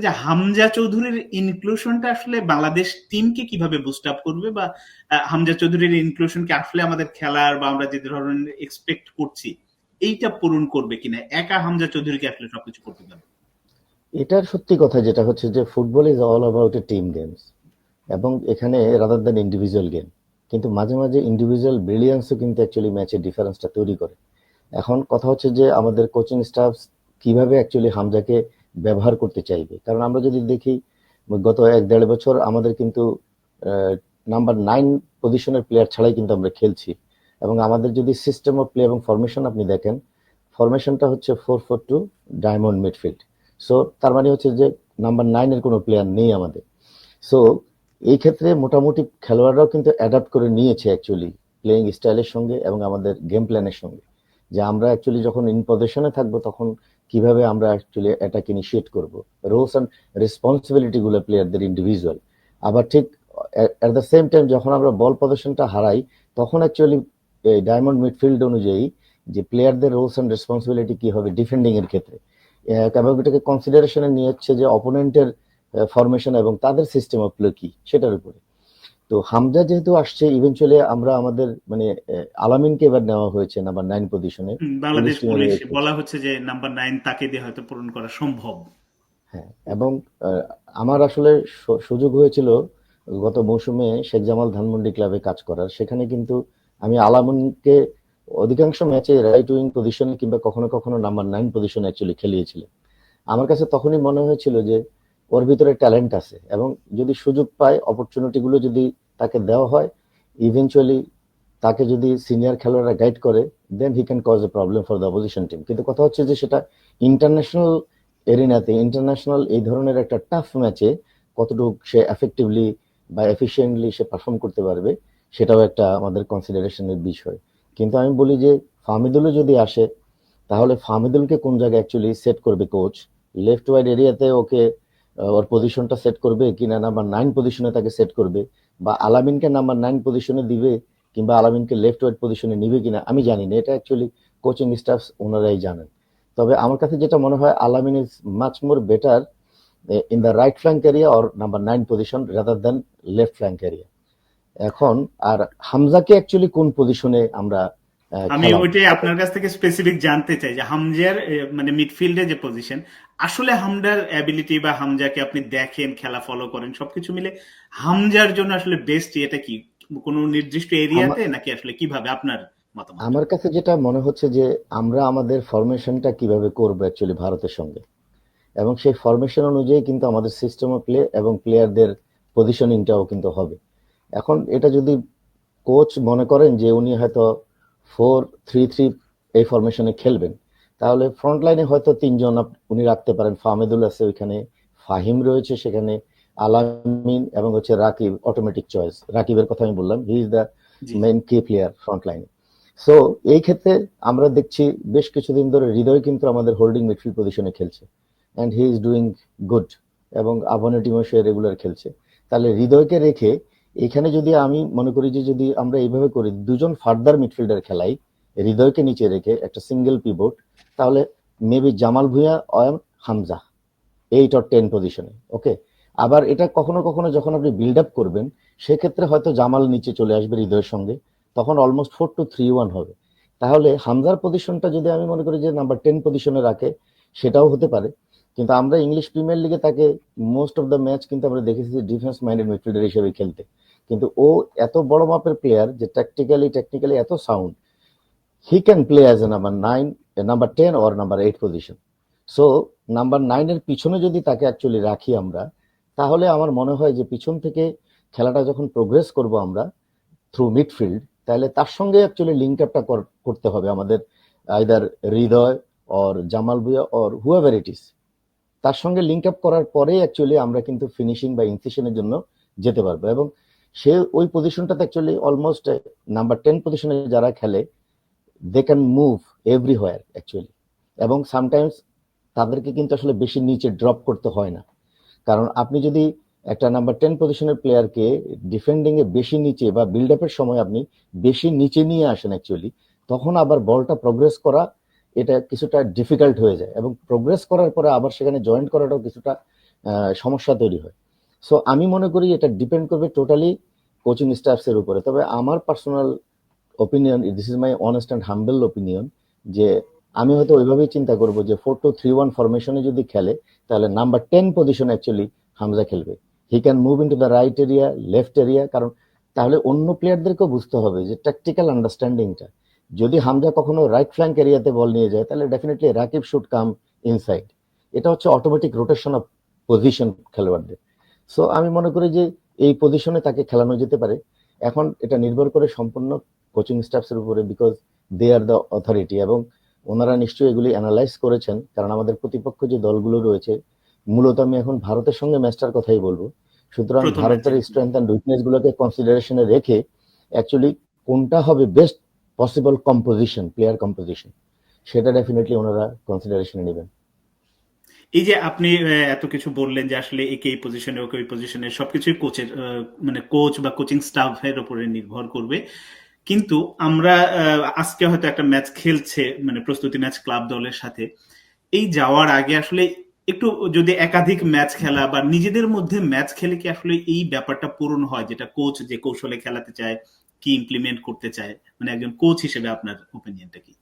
যে হামজা চৌধুরীর ইনক্লুশনটা আসলে বাংলাদেশ টিমকে কীভাবে বুস্ট আপ করবে বা হামজা চৌধুরীর ইনক্লুশনকে আসলে আমাদের খেলার বা আমরা যে ধরনের এক্সপেক্ট করছি, এইটা পূরণ করবে কিনা? একা হামজা চৌধুরীকে আসলে সবকিছু করতে পারবে এটার সত্যি কথা যেটা হচ্ছে যে football is all about a team games এবং এখানে রাদার দ্যান ইন্ডিভিজুয়াল গেম কিন্তু মাঝে মাঝে ইন্ডিভিজুয়াল ব্রিলিয়ান্সও কিন্তু অ্যাকচুয়ালি ম্যাচের ডিফারেন্সটা তৈরি করে। এখন কথা হচ্ছে যে আমাদের কোচিং স্টাফ কীভাবে অ্যাকচুয়ালি হামজাকে ব্যবহার করতে চাইবে। কারণ আমরা যদি দেখি, গত এক দেড় বছর আমাদের কিন্তু নাম্বার নাইন পজিশনের প্লেয়ার ছাড়াই কিন্তু আমরা খেলছি। এবং আমাদের যদি সিস্টেম অফ প্লে এবং ফরমেশন আপনি দেখেন ফরমেশনটা হচ্ছে four four two diamond midfield so তার মানে হচ্ছে যে নাম্বার নাইনের কোনো প্লেয়ার নেই আমাদের। সো এই ক্ষেত্রে মোটামুটি খেলোয়াড়রাও কিন্তু অ্যাডাপ্ট করে নিয়েছে অ্যাকচুয়ালি প্লেয়িং স্টাইলের সঙ্গে এবং আমাদের গেম প্ল্যানের সঙ্গে। যে আমরা অ্যাকচুয়ালি যখন ইন পজিশনে থাকব, তখন কীভাবে আমরা অ্যাকচুয়ালি এটাকে ইনিশিয়েট করব? রোলস অ্যান্ড রেসপন্সিবিলিটিগুলো প্লেয়ারদের ইন্ডিভিজুয়াল আবার ঠিক অ্যাট দ্য সেম টাইম যখন আমরা বল প্রদর্শনটা হারাই, তখন অ্যাকচুয়ালি ডায়মন্ড মিডফিল্ড অনুযায়ী যে প্লেয়ারদের রোলস অ্যান্ড রেসপন্সিবিলিটি কি হবে ডিফেন্ডিং এর ক্ষেত্রে। এবং এটাকে কনসিডারেশনে নিয়ে হচ্ছে যে অপোনেন্টের ফরমেশন এবং তাদের সিস্টেম অফ প্লে কি, সেটার উপরে। তো হামজা যেহেতু আসছে ইভেনচুয়ালি আমরা আমাদের মানে আলামিনকে এবার নেওয়া হয়েছে নাম্বার নাইন পজিশনে বাংলাদেশ বলা হচ্ছে যে নাম্বার নাইন তাকে দিয়ে হয়তো পূরণ করা সম্ভব। হ্যাঁ এবং আমার আসলে সুযোগ হয়েছিল গত মৌসুমে শেখ জামাল ধানমন্ডি ক্লাবে কাজ করার। সেখানে কিন্তু আমি আলামিনকে অধিকাংশ ম্যাচে রাইট উইং পজিশনে কিংবা কখনো কখনো নাম্বার নাইন পজিশনে অ্যাকচুয়ালি খেলিয়েছিলেন আমার কাছে তখনই মনে হয়েছিল যে ওর ভিতরে ট্যালেন্ট আছে এবং যদি সুযোগ পায় অপরচুনিটিগুলো যদি তাকে দেওয়া হয় ইভেনচুয়ালি তাকে যদি সিনিয়র খেলোয়াড়রা গাইড করে দেন he can cause a problem for the opposition team কিন্তু কথা হচ্ছে যে সেটা ইন্টারন্যাশনাল এরিনাতে ইন্টারন্যাশনাল এই ধরনের একটা টাফ ম্যাচে কতটুকু সে এফেক্টিভলি বা এফিসিয়েন্টলি সে পারফর্ম করতে পারবে, সেটাও একটা আমাদের কনসিডারেশনের বিষয়। কিন্তু আমি বলি যে ফামিদুলও যদি আসে, তাহলে ফামিদুলকে কোন জায়গায় অ্যাকচুয়ালি সেট করবে কোচ লেফট ওয়াইড এরিয়াতে ওকে ওর পজিশনটা সেট করবে কিনা নাম্বার নাইন পজিশনে তাকে সেট করবে বা আলামিনকে নাম্বার নাইন পজিশনে দিবে কিংবা আলামিনকে লেফট ওয়াইড পজিশনে নিবে কিনা আমি জানি না, এটা অ্যাকচুয়ালি কোচিং স্টাফ ওনারাই জানেন। তবে আমার কাছে যেটা মনে হয় Alamin is much more better in the right flank area or number nine position rather than left flank area এখন আর হামজাকে অ্যাকচুয়ালি কোন পজিশনে আমরা আমি ওইটাই আপনার কাছ থেকে স্পেসিফিক জানতে চাই যে হামজার মানে মিডফিল্ডে যে পজিশন আসলে হামজার অ্যাবিলিটি বা হামজাকে আপনি দেখেন খেলা ফলো করেন সবকিছু মিলে হামজার জন্য আসলে বেস্ট এটা কি? কোনো নির্দিষ্ট এরিয়াতে নাকি আসলে কীভাবে আপনার মতামত? আমার কাছে যেটা মনে হচ্ছে যে আমরা আমাদের ফরমেশনটা কীভাবে করব অ্যাকচুয়ালি ভারতের সঙ্গে? এবং সেই ফরমেশন অনুযায়ী কিন্তু আমাদের সিস্টেম অফ প্লে এবং প্লেয়ারদের পজিশনিংটাও কিন্তু হবে। এখন এটা যদি কোচ মনে করেন যে উনি হয়তো ফোর থ্রি থ্রি এই ফরমেশনে খেলবেন। তাহলে ফ্রন্ট লাইনে হয়তো তিনজন উনি রাখতে পারেন। ফাহমেদুল আছে ওইখানে ফাহিম রয়েছে সেখানে আলামিন এবং হচ্ছে রাকিব অটোমেটিক চয়েস রাকিবের কথা আমি বললাম he is the main key player front লাইনে সো এই ক্ষেত্রে আমরা দেখছি বেশ কিছুদিন ধরে হৃদয় কিন্তু আমাদের হোল্ডিং মিডফিল্ড পজিশনে খেলছে। And he is doing good এবং আবহানের টিমও সে রেগুলার খেলছে। তাহলে হৃদয়কে রেখে এখানে যদি আমি মনে করি যে যদি আমরা এইভাবে করি, দুজন ফার্দার মিডফিল্ডার খেলাই, হৃদয়কে নিচে রেখে একটা সিঙ্গেল পিবোর্ড তাহলে মেবি জামাল ভুঁইয়া অয়ম হামজা এইট অর টেন পজিশনে ওকে আবার এটা কখনো কখনো যখন আপনি বিল্ড আপ করবেন, সেক্ষেত্রে হয়তো জামাল নিচে চলে আসবে হৃদয়ের সঙ্গে, তখন almost four two three one হবে। তাহলে হামজার পজিশনটা যদি আমি মনে করি যে নাম্বার টেন পজিশনে রাখে, সেটাও হতে পারে। কিন্তু আমরা ইংলিশ প্রিমিয়ার লিগে তাকে মোস্ট অফ দ্য ম্যাচ কিন্তু আমরা দেখেছি ডিফেন্স মাইন্ডেড মিডফিল্ডার হিসেবে খেলতে। কিন্তু ও এত বড় মাপের প্লেয়ার যে ট্যাকটিক্যালি টেকনিক্যালি এত sound he can play as a number nine number ten or number eight position so number নাইনের পিছনে যদি তাকে অ্যাকচুয়ালি রাখি আমরা, তাহলে আমার মনে হয় যে পিছন থেকে খেলাটা যখন প্রোগ্রেস করব আমরা থ্রু মিডফিল্ড তাহলে তার সঙ্গে অ্যাকচুয়ালি লিঙ্ক আপটা করতে হবে আমাদের আইদার হৃদয় অর জামাল ভুয়া অর হুয়াভার ইট ইস তার সঙ্গে লিঙ্ক আপ করার পরে অ্যাকচুয়ালি আমরা কিন্তু ফিনিশিং বা ইনসিশনের জন্য যেতে পারব এবং সে ওই পজিশনটাতে অ্যাকচুয়ালি অলমোস্ট নাম্বার টেন পজিশনে যারা খেলে they can move everywhere actually এবং সামটাইমস তাদেরকে কিন্তু আসলে বেশি নিচে ড্রপ করতে হয় না। কারণ আপনি যদি একটা নাম্বার টেন পজিশনের প্লেয়ারকে ডিফেন্ডিং এ বেশি নিচে বা বিল্ড আপের সময় আপনি বেশি নিচে নিয়ে আসেন অ্যাকচুয়ালি তখন আবার বলটা প্রোগ্রেস করা এটা কিছুটা ডিফিকাল্ট হয়ে যায়। এবং প্রোগ্রেস করার পরে আবার সেখানে জয়েন্ট করাটাও কিছুটা সমস্যা তৈরি হয়। সো আমি মনে করি এটা ডিপেন্ড করবে টোটালি কোচিং স্টাফস এর উপরে। তবে আমার personal opinion this is my honest and humble opinion যে আমি হয়তো ওইভাবেই চিন্তা করব যে ফোর টু থ্রি ওয়ান ফরমেশনে যদি খেলে, তাহলে number ten position actually Hamza খেলবে। He can move into the right area left area কারণ তাহলে অন্য প্লেয়ারদেরকেও বুঝতে হবে যে ট্যাকটিক্যাল আন্ডারস্ট্যান্ডিংটা যদি হামজা কখনো রাইট ফ্ল্যাঙ্ক এরিয়াতে বল নিয়ে যায়, তাহলে definitely Rakib should come inside এটা হচ্ছে অটোমেটিক রোটেশন অফ পজিশন খেলোয়াড়দের। সো আমি মনে করি যে এই পজিশনে তাকে খেলানো যেতে পারে। এখন এটা নির্ভর করে সম্পূর্ণ কোচিং স্টাফসের উপরে because they are the authority এবং ওনারা নিশ্চয়ই এগুলি অ্যানালাইজ করেছেন। কারণ আমাদের প্রতিপক্ষ যে দলগুলো রয়েছে মূলত আমি এখন ভারতের সঙ্গে ম্যাচটার কথাই বলব। সুতরাং ভারতের। স্ট্রেংথ অ্যান্ড উইকনেস গুলোকে কনসিডারেশনে রেখে অ্যাকচুয়ালি কোনটা হবে best possible composition player composition সেটা ডেফিনেটলি ওনারা কনসিডারেশনে নেবেন। এই যে আপনি এত কিছু বললেন যে আসলে একে এই পজিশনে ওকে ওই পজিশনে সবকিছুই কোচের মানে কোচ বা কোচিং স্টাফের উপরে নির্ভর করবে। কিন্তু আমরা আজকে হয়তো একটা ম্যাচ খেলছে মানে প্রস্তুতি ম্যাচ ক্লাব দলের সাথে। এই যাওয়ার আগে আসলে একটু যদি একাধিক ম্যাচ খেলা বা নিজেদের মধ্যে ম্যাচ খেলে কি আসলে এই ব্যাপারটা পূরণ হয়, যেটা কোচ যে কৌশলে খেলাতে চায়, কি ইমপ্লিমেন্ট করতে চায়? মানে একজন কোচ হিসেবে আপনার ওপিনিয়নটা কি?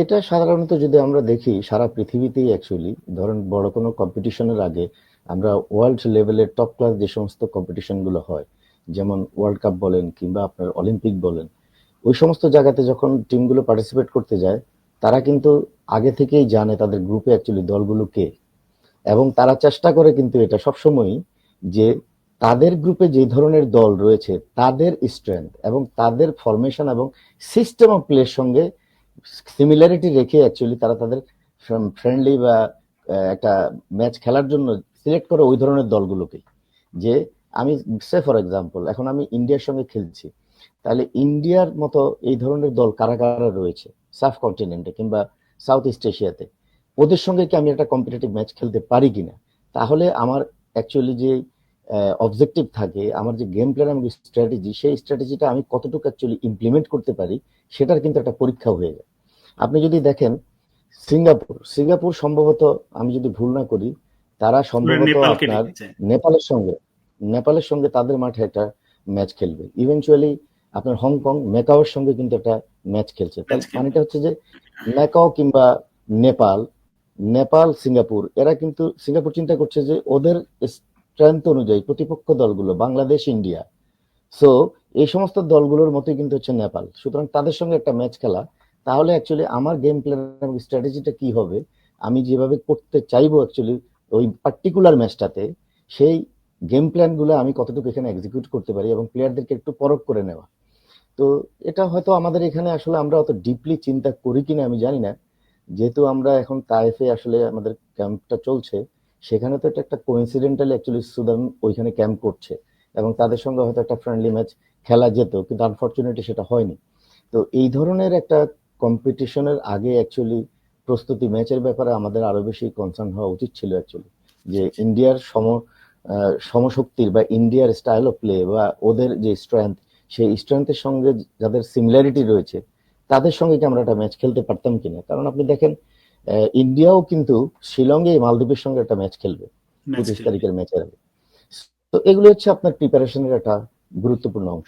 এটা সাধারণত যদি আমরা দেখি, সারা পৃথিবীতেই অ্যাকচুয়ালি ধরেন বড় কোনো কম্পিটিশনের আগে আমরা ওয়ার্ল্ড লেভেলের টপ ক্লাস যে সমস্ত কম্পিটিশনগুলো হয়, যেমন ওয়ার্ল্ড কাপ বলেন কিংবা আপনার অলিম্পিক বলেন, ওই সমস্ত জায়গাতে যখন টিমগুলো পার্টিসিপেট করতে যায়, তারা কিন্তু আগে থেকেই জানে তাদের গ্রুপে অ্যাকচুয়ালি দলগুলো কে। এবং তারা চেষ্টা করে কিন্তু এটা সবসময়ই যে তাদের গ্রুপে যে ধরনের দল রয়েছে, তাদের স্ট্রেংথ এবং তাদের ফরমেশন এবং সিস্টেম অফ প্লের সঙ্গে সিমিলারিটি রেখে অ্যাকচুয়ালি তারা তাদের ফ্রেন্ডলি বা একটা ম্যাচ খেলার জন্য সিলেক্ট করে ওই ধরনের দলগুলোকে। যে আমি সে ফর এক্সাম্পল এখন আমি ইন্ডিয়ার সঙ্গে খেলছি। তাহলে ইন্ডিয়ার মতো এই ধরনের দল কারা কারা রয়েছে? সাব কন্টিনেন্টে কিংবা সাউথ ইস্ট এশিয়াতে ওদের সঙ্গে কি আমি একটা কম্পিটিটিভ ম্যাচ খেলতে পারি কিনা? তাহলে আমার অ্যাকচুয়ালি যে অবজেক্টিভ থাকে, আমার যে গেম প্ল্যান এবং স্ট্র্যাটেজি সেই স্ট্র্যাটেজিটা আমি কতটুকু অ্যাকচুয়ালি ইমপ্লিমেন্ট করতে পারি, সেটার কিন্তু একটা পরীক্ষা হয়ে যায়। আপনি যদি দেখেন সিঙ্গাপুর সিঙ্গাপুর সম্ভবত আমি যদি ভুল না করি তারা সম্ভবত আপনার নেপালের সঙ্গে? নেপালের সঙ্গে তাদের মাঠে একটা ম্যাচ খেলবে। ইভেনচুয়ালি আপনার হংকং মেকাওর সঙ্গে কিন্তু একটা ম্যাচ খেলছে। মানেটা হচ্ছে যে মেকাও কিংবা নেপাল নেপাল সিঙ্গাপুর এরা কিন্তু সিঙ্গাপুর চিন্তা করছে যে ওদের স্ট্রেংথ অনুযায়ী প্রতিপক্ষ দলগুলো বাংলাদেশ ইন্ডিয়া। সো এই সমস্ত দলগুলোর মতোই কিন্তু হচ্ছে নেপাল। সুতরাং তাদের সঙ্গে একটা ম্যাচ খেলা। তাহলে অ্যাকচুয়ালি আমার গেম প্ল্যান এবং স্ট্র্যাটেজিটা কি হবে? আমি যেভাবে করতে চাইব অ্যাকচুয়ালি ওই পার্টিকুলার ম্যাচটাতে সেই গেম প্ল্যানগুলো আমি কতটুকু এখানে এক্সিকিউট করতে পারি এবং প্লেয়ারদেরকে একটু পরখ করে নেওয়া। তো এটা হয়তো আমাদের এখানে আসলে আমরা অত ডিপলি চিন্তা করি কিনা আমি জানি না। যেহেতু আমরা এখন তাইফে আসলে আমাদের ক্যাম্পটা চলছে, সেখানে তো এটা একটা কোইন্সিডেন্টালি অ্যাকচুয়ালি সুদান ওইখানে ক্যাম্প করছে এবং তাদের সঙ্গে হয়তো একটা ফ্রেন্ডলি ম্যাচ খেলা যেত, কিন্তু আনফর্চুনেটলি সেটা হয়নি। তো এই ধরনের একটা কম্পিটিশনের আগে অ্যাকচুয়ালি প্রস্তুতি ম্যাচের ব্যাপারে আমাদের আরও বেশি কনসার্ন হওয়া উচিত ছিল অ্যাকচুয়ালি যে ইন্ডিয়ার সম সমশক্তির বা ইন্ডিয়ার স্টাইল অফ প্লে বা ওদের যে স্ট্রেংথ সেই স্ট্রেংথের সঙ্গে যাদের সিমিলারিটি রয়েছে তাদের সঙ্গে কি আমরা একটা ম্যাচ খেলতে পারতাম কিনা? কারণ আপনি দেখেন ইন্ডিয়াও কিন্তু শিলংয়ে মালদ্বীপের সঙ্গে একটা ম্যাচ খেলবে পঁচিশ তারিখের ম্যাচের আগে। তো এগুলো হচ্ছে আপনার প্রিপারেশনের একটা গুরুত্বপূর্ণ অংশ।